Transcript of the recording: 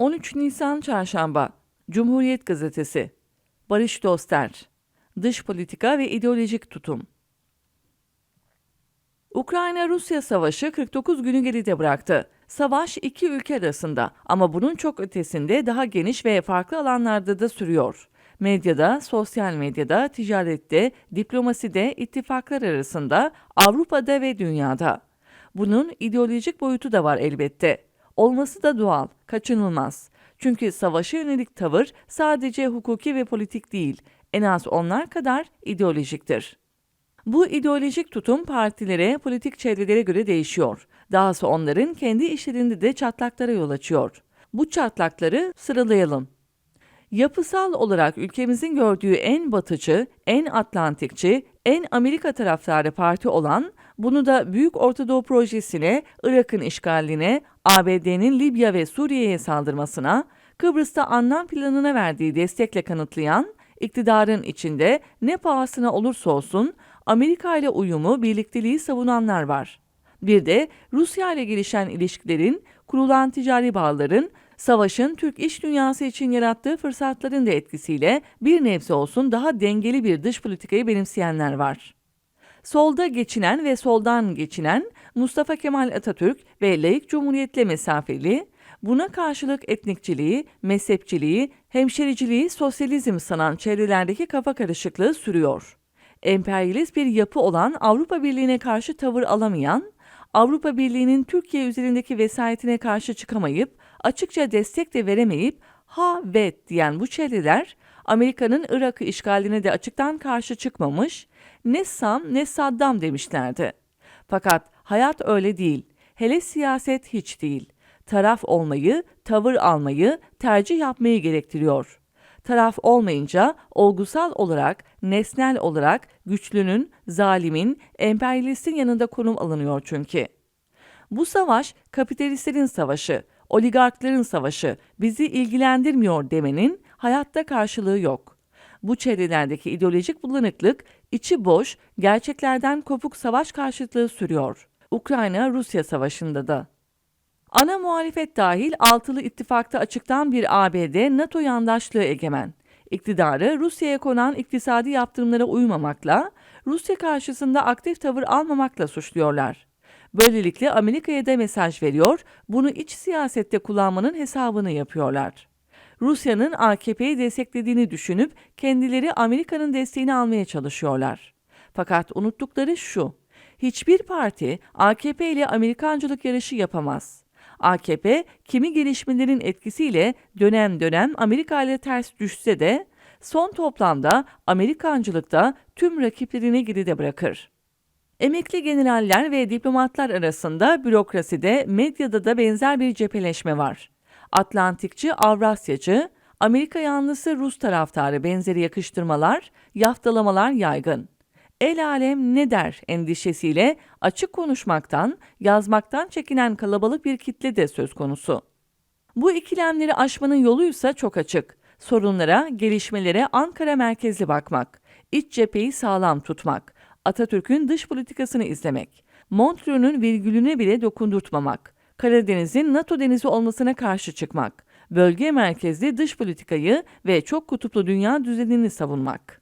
13 Nisan Çarşamba Cumhuriyet Gazetesi Barış Doster Dış Politika ve İdeolojik Tutum Ukrayna-Rusya savaşı 49 günü geride bıraktı. Savaş iki ülke arasında ama bunun çok ötesinde daha geniş ve farklı alanlarda da sürüyor. Medyada, sosyal medyada, ticarette, diplomaside, ittifaklar arasında, Avrupa'da ve dünyada. Bunun ideolojik boyutu da var elbette. Olması da doğal, kaçınılmaz. Çünkü savaşa yönelik tavır sadece hukuki ve politik değil, en az onlar kadar ideolojiktir. Bu ideolojik tutum partilere, politik çevrelere göre değişiyor. Dahası onların kendi işlerinde de çatlaklara yol açıyor. Bu çatlakları sıralayalım. Yapısal olarak ülkemizin gördüğü en batıcı, en Atlantikçi, en Amerika taraftarı parti olan, bunu da Büyük Orta Doğu Projesi'ne, Irak'ın işgaline, ABD'nin Libya ve Suriye'ye saldırmasına, Kıbrıs'ta anlam planına verdiği destekle kanıtlayan, iktidarın içinde ne pahasına olursa olsun Amerika ile uyumu, birlikteliği savunanlar var. Bir de Rusya ile gelişen ilişkilerin, kurulan ticari bağların, savaşın Türk iş dünyası için yarattığı fırsatların da etkisiyle bir nebze olsun daha dengeli bir dış politikayı benimseyenler var. Solda geçinen ve soldan geçinen Mustafa Kemal Atatürk ve laik cumhuriyetle mesafeli, buna karşılık etnikçiliği, mezhepçiliği, hemşericiliği, sosyalizm sanan çevrelerdeki kafa karışıklığı sürüyor. Emperyalist bir yapı olan Avrupa Birliği'ne karşı tavır alamayan, Avrupa Birliği'nin Türkiye üzerindeki vesayetine karşı çıkamayıp, açıkça destek de veremeyip, ha ve diyen bu çevreler, Amerika'nın Irak'ı işgaline de açıktan karşı çıkmamış, ne Sam ne Saddam demişlerdi. Fakat hayat öyle değil. Hele siyaset hiç değil. Taraf olmayı, tavır almayı, tercih yapmayı gerektiriyor. Taraf olmayınca olgusal olarak, nesnel olarak güçlünün, zalimin, emperyalistin yanında konum alınıyor çünkü. Bu savaş kapitalistlerin savaşı, oligarkların savaşı, bizi ilgilendirmiyor demenin hayatta karşılığı yok. Bu çevrelerdeki ideolojik bulanıklık içi boş, gerçeklerden kopuk savaş karşıtlığı sürüyor. Ukrayna-Rusya savaşında da. Ana muhalefet dahil altılı ittifakta açıktan bir ABD NATO yandaşlığı egemen. İktidarı Rusya'ya konan iktisadi yaptırımlara uymamakla, Rusya karşısında aktif tavır almamakla suçluyorlar. Böylelikle Amerika'ya da mesaj veriyor, bunu iç siyasette kullanmanın hesabını yapıyorlar. Rusya'nın AKP'yi desteklediğini düşünüp kendileri Amerika'nın desteğini almaya çalışıyorlar. Fakat unuttukları şu, hiçbir parti AKP ile Amerikancılık yarışı yapamaz. AKP kimi gelişmelerin etkisiyle dönem dönem Amerika ile ters düşse de son toplamda Amerikancılıkta tüm rakiplerini geride bırakır. Emekli generaller ve diplomatlar arasında bürokraside, medyada da benzer bir cepheleşme var. Atlantikçi, Avrasyacı, Amerika yanlısı Rus taraftarı benzeri yakıştırmalar, yaftalamalar yaygın. El alem ne der endişesiyle açık konuşmaktan, yazmaktan çekinen kalabalık bir kitle de söz konusu. Bu ikilemleri aşmanın yoluysa çok açık. Sorunlara, gelişmelere Ankara merkezli bakmak, iç cepheyi sağlam tutmak, Atatürk'ün dış politikasını izlemek, Montreux'un virgülüne bile dokundurtmamak, Karadeniz'in NATO denizi olmasına karşı çıkmak, bölge merkezli dış politikayı ve çok kutuplu dünya düzenini savunmak.